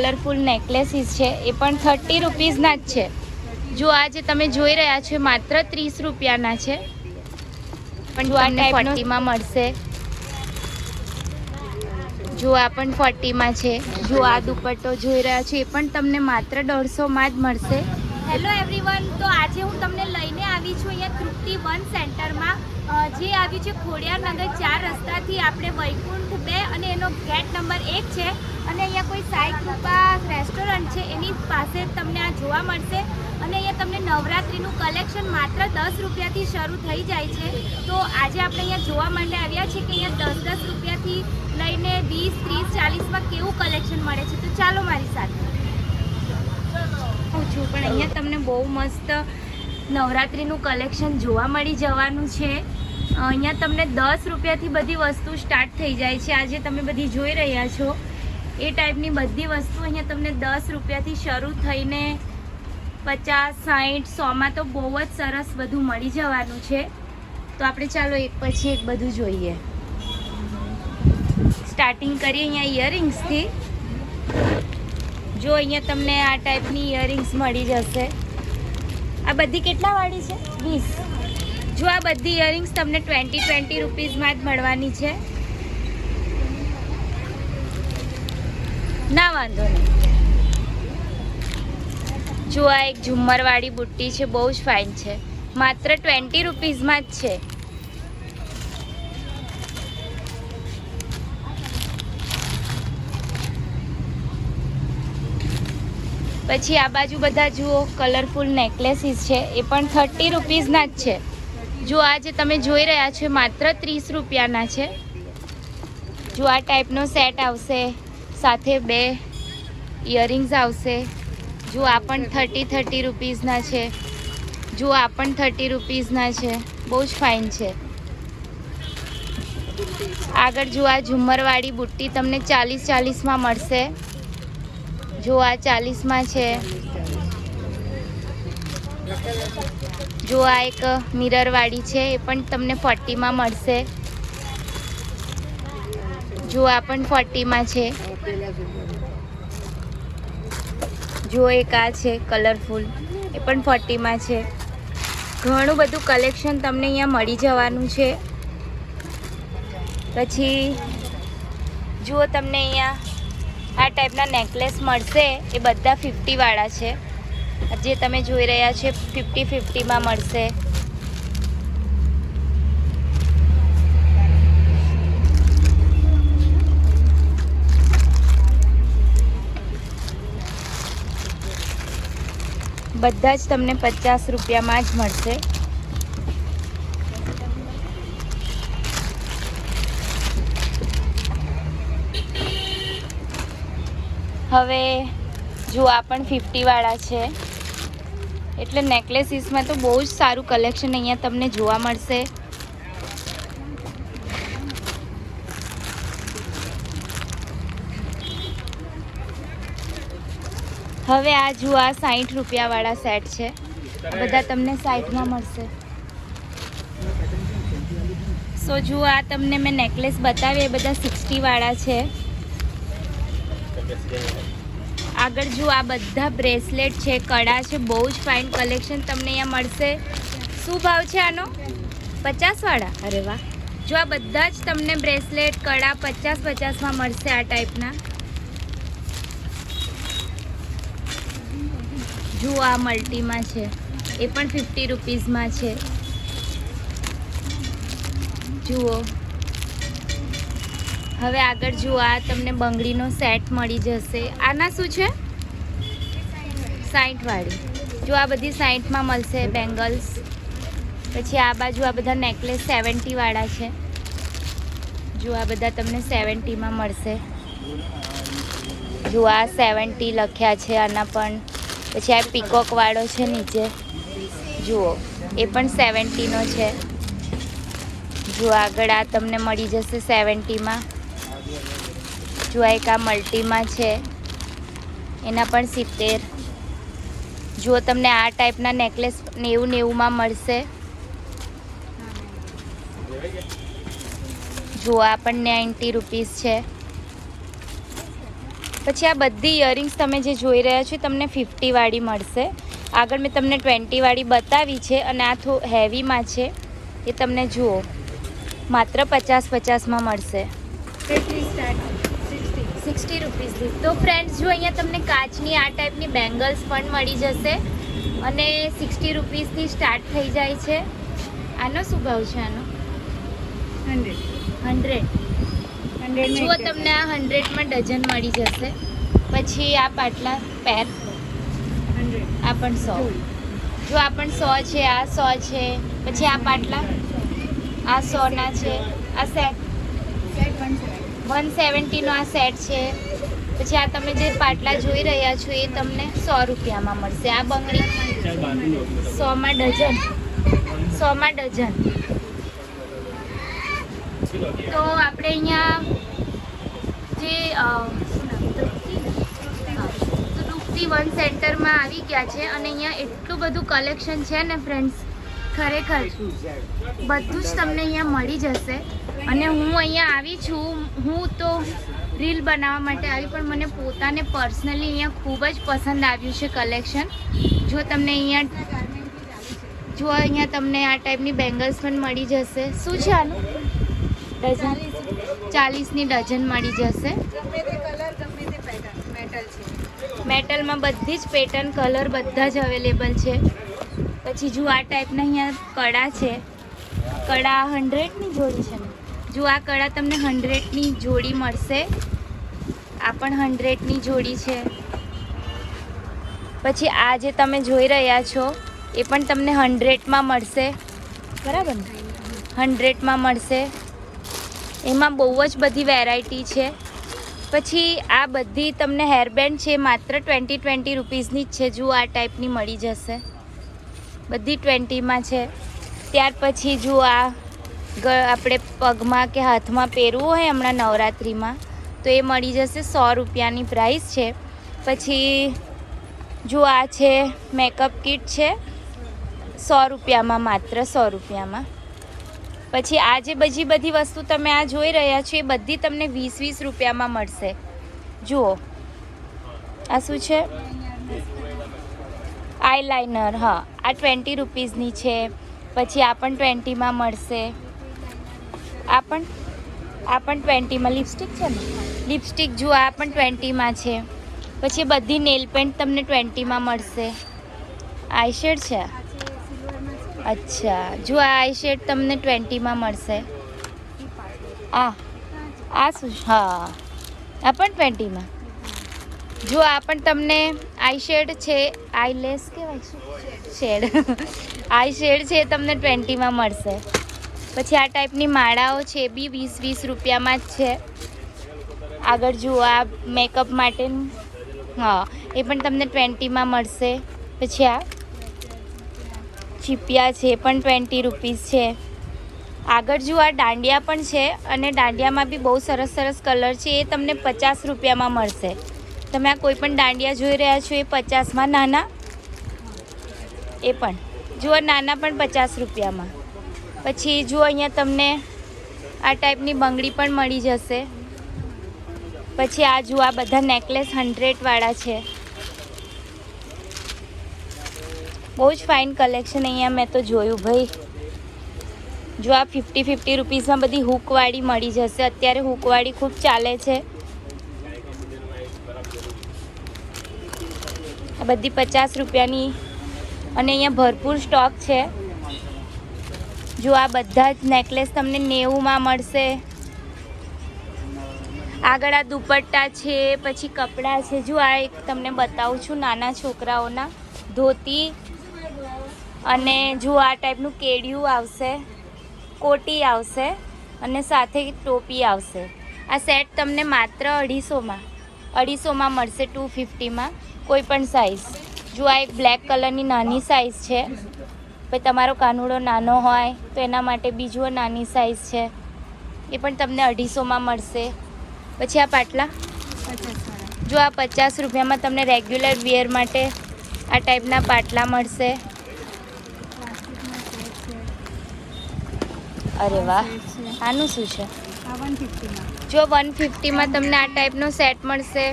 Colourful necklaces છે એ પણ thirty રૂપીઝના જ છે. જો આ જે તમે જોઈ રહ્યા છો માત્ર ત્રીસ રૂપિયાના છે. પણ જો આ ફોર્ટીમાં મળશે. જો આ પણ ફોર્ટીમાં છે. જો આ દુપટ્ટો જોઈ રહ્યા છો એ પણ તમને માત્ર દોઢસોમાં જ મળશે. હેલો એવરીવન તો આજે હું તમને લઈને આવી છું અહીંયા તૃપ્તિ વન સેન્ટરમાં. જે આવ્યું છે ખોડિયારનગર ચાર રસ્તાથી આપણે વૈકુંઠ બે અને એનો ગેટ નંબર એક છે. અને અહીંયા કોઈ સાઈ કૃપા રેસ્ટોરન્ટ છે, એની પાસે તમને આ જોવા મળશે. અને અહીંયા તમને નવરાત્રિનું કલેક્શન માત્ર દસ રૂપિયાથી શરૂ થઈ જાય છે. તો આજે આપણે અહીંયા જોવા માટે આવ્યા છીએ કે અહીંયા દસ દસ રૂપિયાથી લઈને વીસ, ત્રીસ, ચાલીસમાં કેવું કલેક્શન મળે છે. તો ચાલો મારી સાથે. પૂછું પણ અહીંયા તમને બહુ મસ્ત નવરાત્રિનું કલેક્શન જોવા મળી જવાનું છે. અહીંયા તમને દસ રૂપિયાથી બધી વસ્તુ સ્ટાર્ટ થઈ જાય છે. આજે તમે બધી જોઈ રહ્યા છો. એ ટાઈપની બધી વસ્તુ અહીંયા તમને દસ રૂપિયાથી શરૂ થઈને પચાસ સાઠ સોમાં તો બહુ જ સરસ બધું મળી જવાનું છે. તો આપણે ચાલો એક પછી એક બધું જોઈએ. સ્ટાર્ટિંગ કરીએ અહીંયા ઇયરિંગ્સથી જો અહીંયા તમને આ ટાઈપની ઇયરિંગ્સ મળી જશે. આ બધી કેટલા વાળી છે? વીસ. જો આ બધી ઇયરિંગ્સ તમને ટ્વેન્ટી ટ્વેન્ટી રૂપીઝમાં જ મળવાની છે. ના, વાંધો નહીં. જો આ એક ઝુમ્મરવાળી બુટ્ટી છે, બહુ જ ફાઇન છે. માત્ર ટ્વેન્ટી રૂપીઝમાં જ છે. પછી આ બાજુ બધા જુઓ કલરફુલ નેકલેસીસ છે, એ પણ થર્ટી રૂપીઝના જ છે. જો આ જે તમે જોઈ રહ્યા છો માત્ર ત્રીસ રૂપિયાના છે. જો આ ટાઈપનો સેટ આવશે સાથે બે ઇયરિંગ્સ આવશે. જો આ પણ થર્ટી થર્ટી રૂપીઝના છે. જો આ પણ થર્ટી રૂપીઝના છે. બહુ જ ફાઇન છે. આગળ જો આ ઝુમ્મરવાળી બુટ્ટી તમને ચાલીસ ચાલીસમાં મળશે. જો આ ચાલીસમાં છે. જો આ એક મિરરવાળી છે, એ પણ તમને ફોર્ટીમાં મળશે. જો આ પણ ફોર્ટીમાં છે. જો એક આ છે કલરફુલ એ પણ ફોર્ટીમાં છે. ઘણું બધું કલેક્શન તમને અહીંયા મળી જવાનું છે. પછી જુઓ તમને અહીંયા આ ટાઈપના નેકલેસ મળશે, એ બધા ફિફ્ટીવાળા છે. જે તમે જોઈ રહ્યા છે ફિફ્ટી ફિફ્ટીમાં મળશે. બધા જ તમને પચાસ રૂપિયામાં જ મળશે. હવે જો આ પણ ફિફ્ટીવાળા છે. એટલે નેકલેસીસમાં તો બહુ જ સારું કલેક્શન અહીંયા તમને જોવા મળશે. હવે આ જુઓ, આ સાઠ રૂપિયાવાળા સેટ છે. બધા તમને સાઠમાં મળશે. સો જુઓ, આ તમને મેં નેકલેસ બતાવી, એ બધા સિક્સટીવાળા છે. આગળ જુઓ, આ બધા બ્રેસલેટ છે કડા છે, બહુ જ ફાઇન કલેક્શન તમને અહીંયા મળશે. શું ભાવ છે આનો? પચાસવાળા અરે વાહ. જો આ બધા જ તમને બ્રેસલેટ કડા પચાસ પચાસમાં મળશે આ ટાઈપના જુઓ આ મલ્ટીમાં છે. એ પણ ફિફ્ટી રૂપીઝમાં છે. જુઓ. હવે આગળ જુઓ, આ તમને બંગડીનો સેટ મળી જશે. આના શું છે? સાઠવાળી જો આ બધી સાઠમાં મળશે બેંગલ્સ. પછી આ બાજુ આ બધા નેકલેસ સેવન્ટીવાળા છે. જો આ બધા તમને સેવન્ટીમાં મળશે. જો આ સેવન્ટી લખ્યા છે આના પણ. પછી આ પીકોક વાળો છે નીચે. જુઓ, એ પણ સેવન્ટીનો છે. જો આગળ આ તમને મળી જશે સેવન્ટીમાં જો આ એક આ મલ્ટીમાં છે. એના પણ સિત્તેર. જો તમને આ ટાઈપના નેકલેસ નેવું નેવુંમાં મળશે. જો આ પણ નાઇન્ટી રૂપીસ છે. પછી આ બધી ઇયરિંગ્સ તમે જે જોઈ રહ્યા છો તમને ફિફ્ટીવાળી મળશે. આગળ મેં તમને ટ્વેન્ટીવાળી બતાવી છે અને આ થો હેવીમાં છે. એ તમને જુઓ. માત્ર પચાસ પચાસમાં મળશે. સિક્સટી રૂપીઝની તો ફ્રેન્ડ્સ જો અહીંયા તમને કાચની આ ટાઈપની બેંગલ્સ પણ મળી જશે અને સિક્સટી રૂપીસથી સ્ટાર્ટ થઈ જાય છે. આનો શું ભાવ છે આનો? હંડ્રેડ હંડ્રેડ જુઓ તમને આ હંડ્રેડમાં ડઝન મળી જશે. પછી આ પાટલા પેર આ પણ સો. જો આ પણ સો છે આ સો છે પછી આ પાટલા. આ સોના છે આ સેટ વન સેવન્ટીનો આ સેટ છે. પછી આ તમે જે પાટલા જોઈ રહ્યા છો એ તમને સો રૂપિયામાં મળશે. આ બંગડી સોમાં ડઝન. સોમાં ડઝન. તો આપણે અહીંયા જે. તૃપ્તિ વન સેન્ટરમાં આવી ગયા છે અને અહીંયા એટલું બધું કલેક્શન છે ને ફ્રેન્ડ્સ, ખરેખર બધું જ તમને અહીંયા મળી જશે. અને હું અહીંયા આવી છું, હું તો રીલ બનાવવા માટે આવી, પણ મને પોતાને પર્સનલી અહીંયા ખૂબ જ પસંદ આવ્યું છે કલેક્શન. જો તમને અહીંયા, જો અહીંયા તમને આ ટાઈપની બેંગલ્સ પણ મળી જશે. શું છે આનું? ડઝન ચાલીસની ડઝન મળી જશે. મેટલમાં બધી જ પેટર્ન કલર બધા જ અવેલેબલ છે. પછી જો આ ટાઈપના અહીંયા કડા છે. કડા હંડ્રેડની જોડી છે ને? જો આ કડા તમને હંડ્રેડની જોડી મળશે. આ પણ હંડ્રેડની જોડી છે. પછી આ જે તમે જોઈ રહ્યા છો, એ પણ તમને હંડ્રેડમાં મળશે. બરાબર હંડ્રેડમાં મળશે. એમાં બહુ જ બધી વેરાયટી છે. પછી આ બધી તમને હેરબેન્ડ છે, માત્ર ટ્વેન્ટી ટ્વેન્ટી રૂપીઝની જ છે. જુઓ આ ટાઈપની મળી જશે. બધી ટ્વેન્ટીમાં છે. ત્યાર પછી જુઓ આ ગ, આપણે પગમાં કે હાથમાં પહેરવું હોય હમણાં નવરાત્રિમાં, તો એ મળી જશે સો રૂપિયાની પ્રાઇસ છે. પછી જો આ છે મેકઅપ કિટ છે, સો રૂપિયામાં, માત્ર સો રૂપિયામાં. પછી આ જે બધી બધી વસ્તુ તમે આ જોઈ રહ્યા છો, એ બધી તમને વીસ વીસ રૂપિયામાં મળશે. જુઓ. આ શું છે? આઈલાઇનર હા. આ ટ્વેન્ટી રૂપીઝની છે. પછી આ પણ ટ્વેન્ટીમાં મળશે. આ પણ આ પણ ટ્વેન્ટીમાં લિપસ્ટિક છે ને? લિપસ્ટિક, જુઓ, આ પણ ટ્વેન્ટીમાં છે. પછી બધી નેલ પેન્ટ તમને ટ્વેન્ટીમાં મળશે. આઈશેડ છે? અચ્છા. જો આ આઈ શેડ તમને ટ્વેન્ટીમાં મળશે. આ. આ શું? હા. આ પણ ટ્વેન્ટીમાં. જો આ પણ તમને આઈ શેડ છે, આઈ લેસ કહેવાય શું? શેડ. આઈ શેડ છે તમને ટ્વેન્ટીમાં મળશે. પછી આ ટાઈપની માળાઓ છે બી વીસ વીસ રૂપિયામાં જ છે. આગળ જુઓ આ મેકઅપ માટેનું. હા, એ પણ તમને ટ્વેન્ટીમાં મળશે. પછી આ. ચીપિયા છે પણ ટ્વેન્ટી રૂપીસ છે. આગળ જુઓ, આ દાંડિયા પણ છે અને દાંડિયામાં બી બહુ સરસ સરસ કલર છે, એ તમને પચાસ રૂપિયામાં મળશે. તમે આ કોઈ પણ દાંડિયા જોઈ રહ્યા છો, એ પચાસમાં નાના. એ પણ. જુઓ, નાના પણ પચાસ રૂપિયામાં. પછી જુઓ, અહીંયા તમને આ ટાઈપની બંગડી પણ મળી જશે. પછી આ જુઓ, આ બધા નેકલેસ હંડ્રેડવાળા છે. બહુ જ ફાઇન કલેક્શન અહીંયા મેં તો જોયું ભાઈ. જો આ ફિફ્ટી ફિફ્ટી રૂપીસમાં બધી હૂકવાળી મળી જશે. અત્યારે હૂકવાળી ખૂબ ચાલે છે. આ બધી પચાસ રૂપિયાની અને અહીંયા ભરપૂર સ્ટોક છે. જો આ બધા જ નેકલેસ તમને નેવુંમાં મળશે. આગળ આ દુપટ્ટા છે, પછી કપડાં છે. જો આ એક તમને બતાવું છું નાના છોકરાઓના ધોતી અને જો આ ટાઈપનું કેડિયું આવશે, કોટી આવશે અને સાથે ટોપી આવશે. આ સેટ તમને માત્ર અઢીસોમાં અઢીસોમાં મળશે ટુ ફિફ્ટીમાં કોઈ પણ સાઇઝ જો આ એક બ્લેક કલરની નાની સાઇઝ છે, પછી તમારો કાનુડો નાનો હોય, તો એના માટે બીજું નાની સાઇઝ છે. એ પણ તમને અઢીસોમાં મળશે. પછી આ પાટલા. જો આ પચાસ રૂપિયામાં તમને રેગ્યુલર વેર માટે આ ટાઈપના પાટલા મળશે. અરે વાહ. આનું શું છે? જો વન ફિફ્ટીમાં તમને આ ટાઈપનો સેટ મળશે.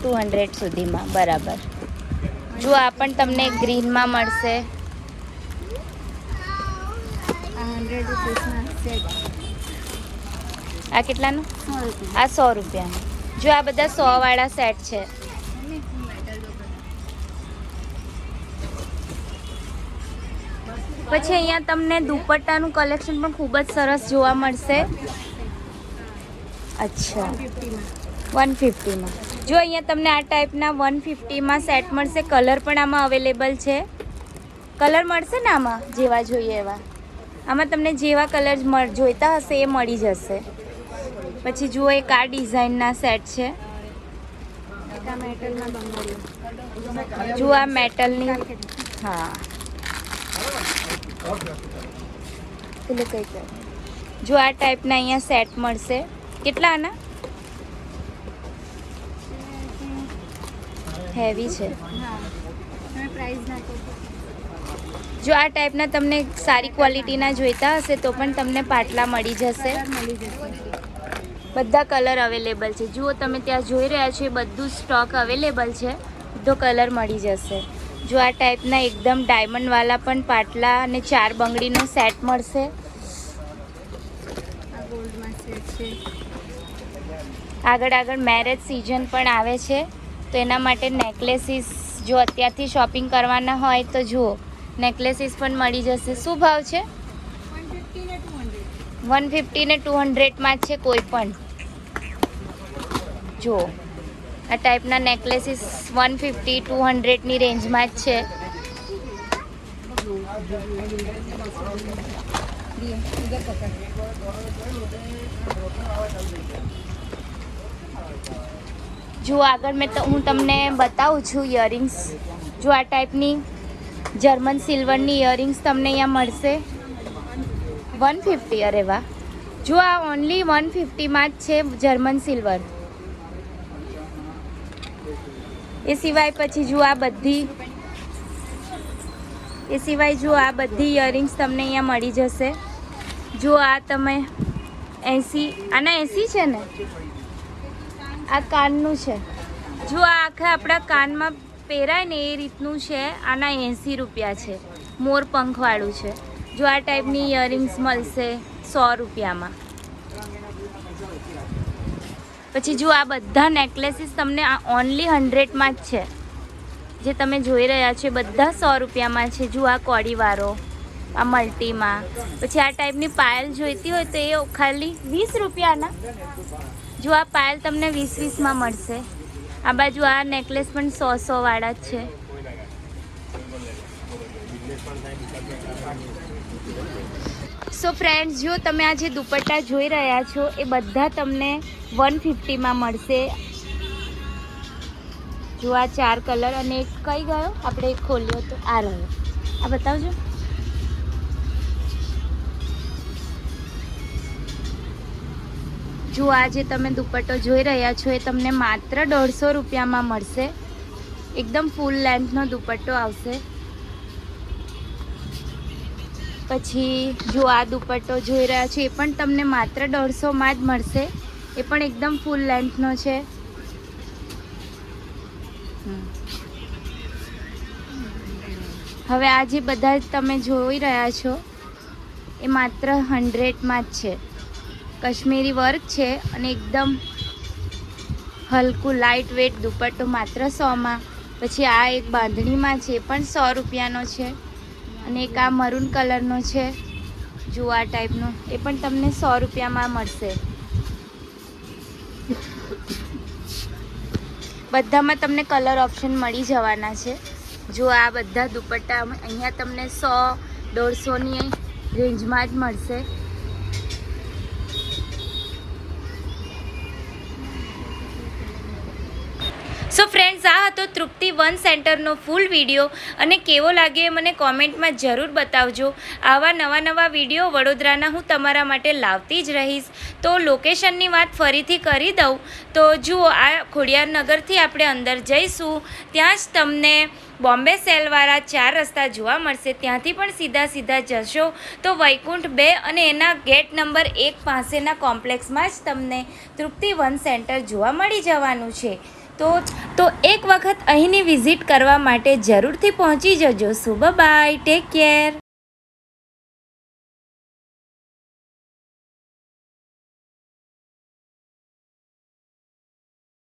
ટુ હંડ્રેડ સુધીમાં બરાબર. જો આ પણ તમને ગ્રીનમાં મળશે. આ કેટલાનું? સો રૂપિયા. આ સો રૂપિયાનું. જો આ બધા સો વાળા સેટ છે. પછી અહીંયા તમને દુપટ્ટાનું કલેક્શન પણ ખૂબ જ સરસ જોવા મળશે. અચ્છા. વન ફિફ્ટીમાં જો અહીંયા તમને આ ટાઈપના વન ફિફ્ટીમાં સેટ મળશે. કલર પણ આમાં અવેલેબલ છે. કલર મળશે ને આમાં? જેવા જોઈએ એવા. આમાં તમને જેવા કલર જોઈતા હશે એ મળી જશે. પછી જુઓ એક આ ડિઝાઇનના સેટ છે. જુઓ આ મેટલની હા. પેલું કઈ કઈ. જો આ ટાઈપના અહીંયા સેટ મળશે. કેટલા આના? હેવી છે. જો આ ટાઈપના તમને સારી ક્વોલિટીના જોઈતા હશે, તો પણ તમને પાટલા મળી જશે. મળી જશે બધા કલર અવેલેબલ છે. જુઓ તમે ત્યાં જોઈ રહ્યા છો, એ બધું સ્ટોક અવેલેબલ છે. બધો કલર મળી જશે. જો આ ટાઈપના એકદમ ડાયમંડવાળા પણ પાટલા અને ચાર બંગડીનો સેટ મળશે. આગળ આગળ મેરેજ સિઝન પણ આવે છે. તો એના માટે નેકલેસીસ જો અત્યારથી શોપિંગ કરવાના હોય તો જુઓ નેકલેસીસ પણ મળી જશે. શું ભાવ છે? વન ફિફ્ટી ને ટુ હંડ્રેડમાં છે કોઈ પણ. જુઓ. આ ટાઈપના નેકલેસીસ વન ફિફ્ટી ટુ હંડ્રેડની રેન્જમાં જ છે. જો આગળ મેં હું તમને બતાવું છું ઇયરિંગ્સ જો આ ટાઈપની જર્મન સિલ્વરની ઇયરિંગ્સ તમને અહીંયા મળશે. વન ફિફ્ટી અરે વાહ. જો આ ઓનલી વન ફિફ્ટીમાં જ છે જર્મન સિલ્વર એ સિવાય પછી જુઓ આ બધી એ સિવાય જુઓ આ બધી ઇયરિંગ્સ તમને અહીંયા મળી જશે. જો આ તમે એંસી, આના એંસી છે ને? આ કાનનું છે. જો આ આખા આપણા કાનમાં પહેરાય ને એ રીતનું છે, આના એંસી રૂપિયા છે. મોર પંખવાળું છે. જો આ ટાઈપની ઇયરિંગ્સ મળશે સો રૂપિયામાં. પછી જો આ બધા નેકલેસીસ તમને આ ઓનલી હંડ્રેડમાં જ છે. જે તમે જોઈ રહ્યા છો બધા સો રૂપિયામાં છે. જો આ કોડીવાળો, આ મલ્ટીમાં. પછી આ ટાઈપની પાયલ જોઈતી હોય તો એ ખાલી વીસ રૂપિયાના. જો આ પાયલ તમને વીસ વીસમાં મળશે. આ બાજુ આ નેકલેસ પણ સો સોવાળા જ છે. સો ફ્રેન્ડ્સ જો તમે આ જે દુપટ્ટા જોઈ રહ્યા છો, એ બધા તમને વન ફિફ્ટીમાં મળશે. જો આ ચાર કલર અને એક કઈ ગયો? આપણે એક ખોલ્યો તો આ રહ્યો. આ બતાવજો. જો આ જે તમે દુપટ્ટો જોઈ રહ્યા છો એ તમને માત્ર દોઢસો રૂપિયામાં મળશે. એકદમ ફૂલ લેન્થનો દુપટ્ટો આવશે. પછી જો આ દુપટ્ટો જોઈ રહ્યા છો એ પણ તમને માત્ર દોઢસોમાં જ મળશે. એ પણ એકદમ ફૂલ લેન્થનો છે. હવે આ જે બધા તમે જોઈ રહ્યા છો, એ માત્ર હંડ્રેડમાં જ છે. કાશ્મીરી વર્ક છે અને એકદમ હલકું લાઇટ વેટ દુપટ્ટો માત્ર સોમાં પછી આ એક બાંધણીમાં છે એ પણ સો રૂપિયાનો છે. અને એક આ મરૂન કલરનો છે જુઓ ટાઈપનો એ પણ તમને સો રૂપિયામાં મળશે. બધામાં તમને કલર ઓપ્શન મળી જવાના છે. જો આ બધા દુપટ્ટા અહીંયા તમને સો, દોઢસોની રેન્જમાં જ મળશે. સો ફ્રેન્ડ્સ આ હતો તૃપ્તિ વન સેન્ટરનો ફૂલ વીડિયો અને કેવો લાગ્યો એ મને કોમેન્ટમાં જરૂર બતાવજો. આવા નવા નવા વીડિયો વડોદરાના હું તમારા માટે લાવતી જ રહીશ. તો લોકેશનની વાત ફરીથી કરી દઉં. તો જુઓ, આ ખોડિયારનગરથી આપણે અંદર જઈશું. ત્યાં જ તમને બોમ્બે સેલવાળા ચાર રસ્તા જોવા મળશે. ત્યાંથી પણ સીધા સીધા જશો. તો વૈકુંઠ બે અને એના ગેટ નંબર એક પાસેના કોમ્પ્લેક્સમાં જ તમને તૃપ્તિ વન સેન્ટર જોવા મળી જવાનું છે. તો તો એક વખત અહીંની વિઝિટ કરવા માટે જરૂરથી પહોંચી જજો. સુબ બાય. Take care.